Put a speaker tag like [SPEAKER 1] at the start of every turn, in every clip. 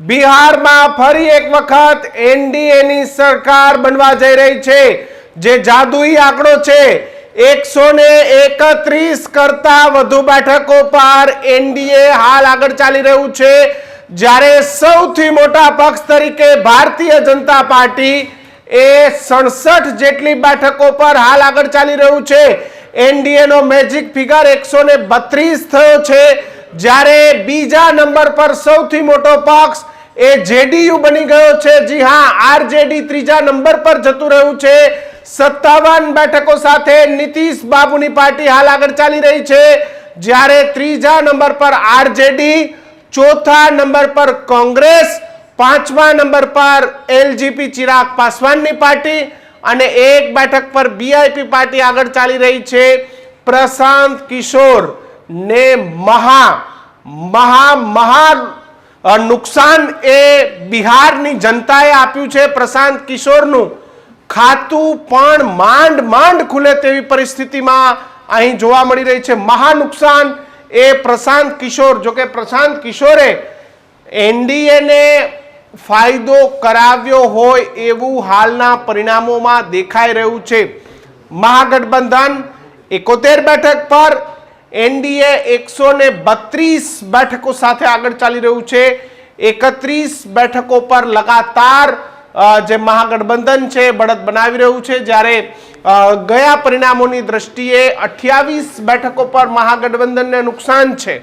[SPEAKER 1] બિહારમાં ફરી એક વખત એનડીએની સરકાર બનવા જઈ રહી છે. જે જાદુઈ આંકડો છે એકસો ને એકત્રીસ કરતા વધુ બેઠકો પર એનડીએ હાલ આગળ ચાલી રહ્યું છે. જ્યારે સૌથી મોટા પક્ષ તરીકે ભારતીય જનતા પાર્ટી એ સડસઠ જેટલી બેઠકો પર હાલ આગળ ચાલી રહ્યું છે. એનડીએ નો મેજિક ફિગર એકસો ને બત્રીસ થયો છે. જ્યારે બીજા નંબર પર સૌથી મોટો પક્ષ એ જેડીયુ બની ગયો છે. જી હા, આરજેડી ત્રીજા નંબર પર જતું રહ્યું છે. સત્તાવન બેઠકો સાથે નીતિશ બાબુની પાર્ટી હાલ આગળ ચાલી રહી છે. જ્યારે ત્રીજા નંબર પર આરજેડી, ચોથા નંબર પર કોંગ્રેસ, પાંચમા નંબર પર એલજીપી ચિરાગ પાસવાનની પાર્ટી અને એક બેઠક પર બીઆઈપી પાર્ટી આગળ ચાલી રહી છે. પ્રશાંત કિશોર ને મહા મહા મહા નુકસાન એ બિહારની જનતાએ આપ્યું છે. પ્રશાંત કિશોરનું. ખાતું પણ માંડ માંડ ખુલે તેવી પરિસ્થિતિમાં અહીં જોવા મળી રહી છે. મહા નુકસાન એ પ્રશાંત કિશોર. જો કે પ્રશાંત કિશોરે એનડીએને ફાયદો કરાવ્યો હોય એવું હાલના પરિણામોમાં દેખાઈ રહ્યું છે. મહાગઠબંધન એકોતેર બેઠક પર એનડીએ એકસો ને બત્રીસ બેઠકો સાથે આગળ ચાલી રહ્યું છે. એકત્રીસ બેઠકો પર લગાતાર જે મહાગઠબંધન છે બળદ બનાવી રહ્યું છે. જ્યારે ગયા પરિણામોની દ્રષ્ટિએ અઠ્યાવીસ બેઠકો પર મહાગઠબંધનને નુકસાન છે.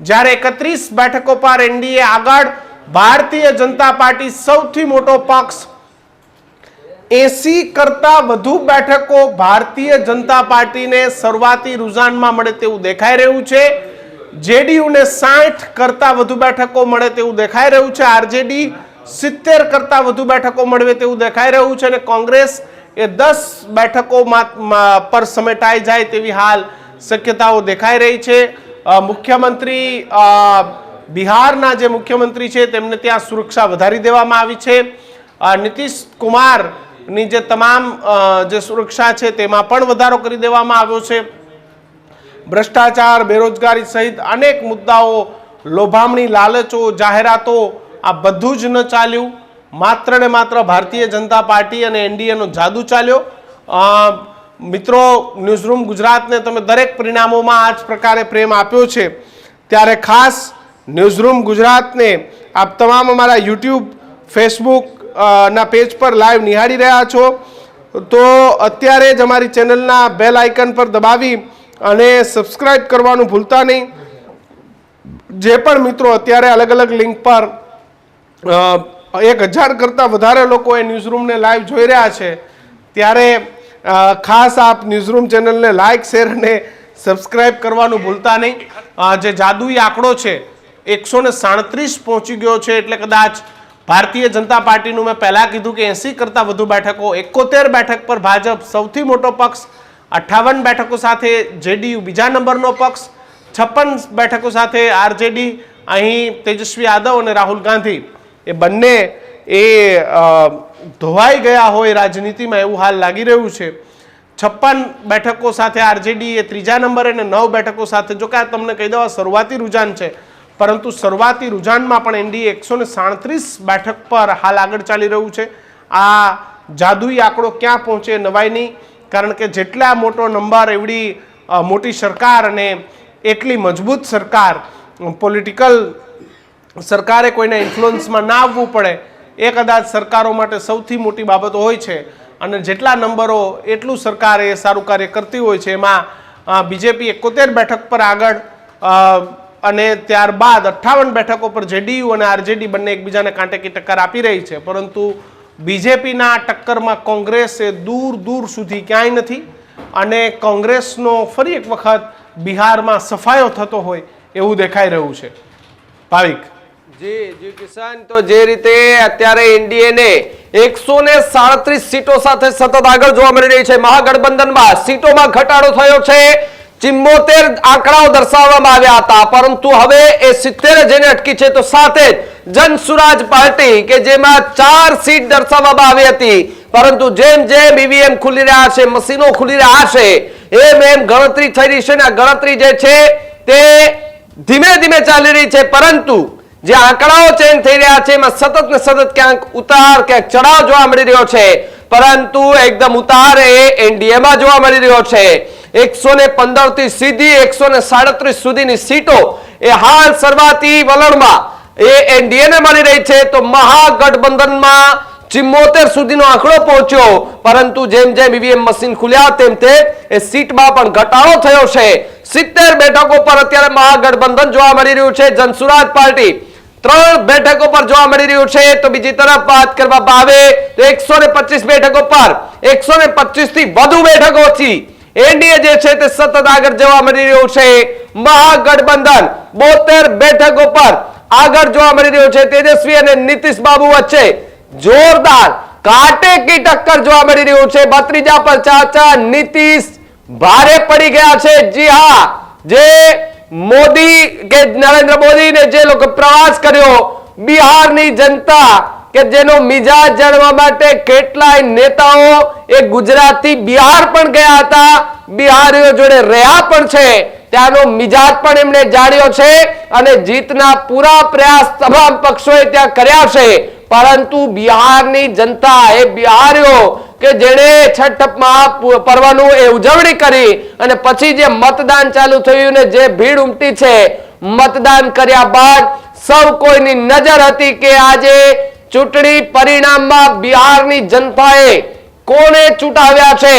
[SPEAKER 1] જ્યારે એકત્રીસ બેઠકો પર એનડીએ આગળ, ભારતીય જનતા પાર્ટી સૌથી મોટો પક્ષ એસી કરતા વધુ બેઠકો ભારતીય જનતા પાર્ટીને શરૂઆતી રુઝાનમાં મળે તેવું દેખાઈ રહ્યું છે. જેડીયુને સાઠ કરતા વધુ બેઠકો મળે તેવું દેખાઈ રહ્યું છે. આરજેડી સિત્તેર કરતા વધુ બેઠકો મળવે તેવું દેખાઈ રહ્યું છે અને કોંગ્રેસ એ દસ બેઠકો પર સમેટાઈ જાય તેવી હાલ શક્યતાઓ દેખાઈ રહી છે. મુખ્યમંત્રી બિહારના જે મુખ્યમંત્રી છે, તેમને ત્યાં સુરક્ષા વધારી દેવામાં આવી છે. નીતિશ નીતિશ કુમારની જે તમામ જે સુરક્ષા છે તેમાં પણ વધારો કરી દેવામાં આવ્યો છે. ભ્રષ્ટાચાર, બેરોજગારી સહિત અનેક મુદ્દાઓ, લોભામણી, લાલચો, જાહેરાતો, આ બધું જ ન ચાલ્યું. માત્ર ને માત્ર ભારતીય જનતા પાર્ટી અને એનડીએનો જાદુ ચાલ્યો. મિત્રો, ન્યૂઝરૂમ ગુજરાતને તમે દરેક પરિણામોમાં આ જ પ્રકારે પ્રેમ આપ્યો છે. ત્યારે ખાસ ન્યૂઝરૂમ ગુજરાતને આપ તમામ અમારા યુટ્યુબ, ફેસબુક ના પેજ પર લાઈવ નિહાળી રહ્યા છો. તો અત્યારે જ અમારી ચેનલના બેલ આઇકન પર દબાવી અને સબસ્ક્રાઈબ કરવાનું ભૂલતા નહીં. જે પણ મિત્રો અત્યારે અલગ અલગ લિંક પર એક હજાર કરતાં વધારે લોકો એ ન્યૂઝરૂમને લાઈવ જોઈ રહ્યા છે. ત્યારે ખાસ આપ ન્યૂઝરૂમ ચેનલને લાઇક શેર અને સબસ્ક્રાઈબ કરવાનું ભૂલતા નહીં. જે જાદુઈ આંકડો છે, એકસો ને સાડત્રીસ પહોંચી ગયો છે, એટલે કદાચ ભારતીય જનતા પાર્ટીનું મેં પહેલાં કીધું કે એંસી કરતાં વધુ બેઠકો, એકોતેર બેઠક પર ભાજપ સૌથી મોટો પક્ષ અઠ્ઠાવન બેઠકો સાથે જેડીયુ બીજા નંબરનો પક્ષ, છપ્પન બેઠકો સાથે આરજેડી, અહીં તેજસ્વી યાદવ અને રાહુલ ગાંધી. એ બંને એ ધોવાઈ ગયા હોય રાજનીતિમાં એવું હાલ લાગી રહ્યું છે. છપ્પન બેઠકો સાથે આરજેડી એ ત્રીજા નંબરે અને નવ બેઠકો સાથે, જો કે તમને કહી દઉં શરૂઆતી રુઝાન છે. પરંતુ શરૂઆતી રુઝાનમાં પણ એનડીએ એકસો સાડત્રીસ બેઠક પર હાલ આગળ ચાલી રહ્યું છે. આ જાદુઈ આંકડો ક્યાં પહોંચે નવાઈ નહીં, કારણ કે જેટલા મોટો નંબર એવડી મોટી સરકાર અને એટલી મજબૂત સરકાર પોલિટિકલ સરકારે કોઈના ઇન્ફ્લુઅન્સમાં ના આવવું પડે, એ કદાચ સરકારો માટે સૌથી મોટી બાબત હોય છે. અને જેટલા નંબરો એટલું સરકાર એ સારું કાર્ય કરતી હોય છે, એમાં બીજેપી એકોતેર બેઠક પર આગળ અને ત્યારબાદ અઠ્ઠાવન બેઠકો પર જેડીયુ અને આરજેડી બંને એકબીજાને કાંટેકી ટક્કર આપી રહી છે. પરંતુ બીજેપીના ટક્કરમાં કોંગ્રેસ દૂર દૂર સુધી ક્યાંય નથી અને કોંગ્રેસનો ફરી એક વખત બિહારમાં સફાયો થતો હોય એવું દેખાઈ રહ્યું છે. ભાવિક.
[SPEAKER 2] જી જી કિસાન, તો જે રીતે અત્યારે એનડીએને એકસો ને સાડત્રીસ સીટો સાથે સતત આગળ જોવા મળી રહી છે. મહાગઠબંધનમાં સીટોમાં ઘટાડો થયો છે. ચિમ્મોતેર આંકડાઓ દર્શાવવામાં આવ્યા હતા. પરંતુ હવે એ સિત્તેર જેને અટકી છે, તો સાથે જન સુરાજ પાર્ટી કે જેમાં ચાર સીટ દર્શાવવામાં આવી હતી. પરંતુ જેમ જેમ ઈવીએમ ખુલી રહ્યા છે, મશીનો ખુલી રહ્યા છે, એમ એમ ગણતરી થઈ રહી છે ને ગણતરી જે છે, તે ધીમે ધીમે ચાલી રહી છે. પરંતુ જે આંકડાઓ ચેન્જ થઈ રહ્યા છે, એમાં સતત ને સતત ક્યાંક ઉતાર, ક્યાંક ચડાવ જોવા મળી રહ્યો છે. પરંતુ એકદમ ઉતાર એ એનડીએમાં જોવા મળી રહ્યો છે. એકસો ને પંદરથી સીધી એકસો ને સાડત્રીસ સુધીની સીટો એ હાલ શરૂઆતી વલણમાં એ એનડીએ ને મળી રહી છે. તો મહાગઠબંધનમાં ચિમ્મોતેર સુધીનો આંકડો પહોંચ્યો, પરંતુ જેમ જેમ ઈવીએમ મશીન ખુલ્યા તેમ તે એ સીટમાં પણ ઘટાડો થયો છે. સિત્તેર બેઠકો પર અત્યારે મહાગઠબંધન જોવા મળી રહ્યું છે. જનસુરાજ પાર્ટી ત્રણ બેઠકો પર જોવા મળી રહ્યું છે. તો બીજી તરફ વાત કરવામાં આવે તો એકસો બેઠકો પર એકસો થી વધુ બેઠકોથી એનડીએ જે છે તે સતત આગળ જવા મળી રહ્યું છે. મહાગઠબંધન બોતેર બેઠક ઉપર આગળ જોવા મળી રહ્યું છે. તેજસ્વી અને નીતિશ બાબુ વચ્ચે જોરદાર કાંટે કી ટક્કર જોવા મળી રહ્યું છે. ભત્રીજા પર ચાચા નીતિશ ભારે પડી ગયા છે. જી હા, જે મોદી કે નરેન્દ્ર મોદીને જે લોકો પ્રવાસ કર્યો, બિહારની જનતા કે જેનો મિજાજ જાણવા માટે કેટલાય નેતાઓ એ ગુજરાતથી બિહાર પણ ગયા હતા. બિહારીઓ જોડે રહ્યા પણ છે. ત્યાંનો મિજાજ પણ એમણે જાણ્યો છે અને જીતના પૂરા પ્રયાસ તમામ પક્ષોએ ત્યાં કર્યા છે. પરંતુ બિહારની જનતા એ બિહારીઓ કે જેણે છઠ પર્વનું એ ઉજવણી કરી અને પછી જે મતદાન ચાલુ થયું ને જે ભીડ ઉમટી છે, મતદાન કર્યા બાદ સૌ કોઈની નજર હતી કે આજે ચૂંટણી પરિણામમાં બિહારની જનતાએ કોને ચૂંટાવ્યા છે?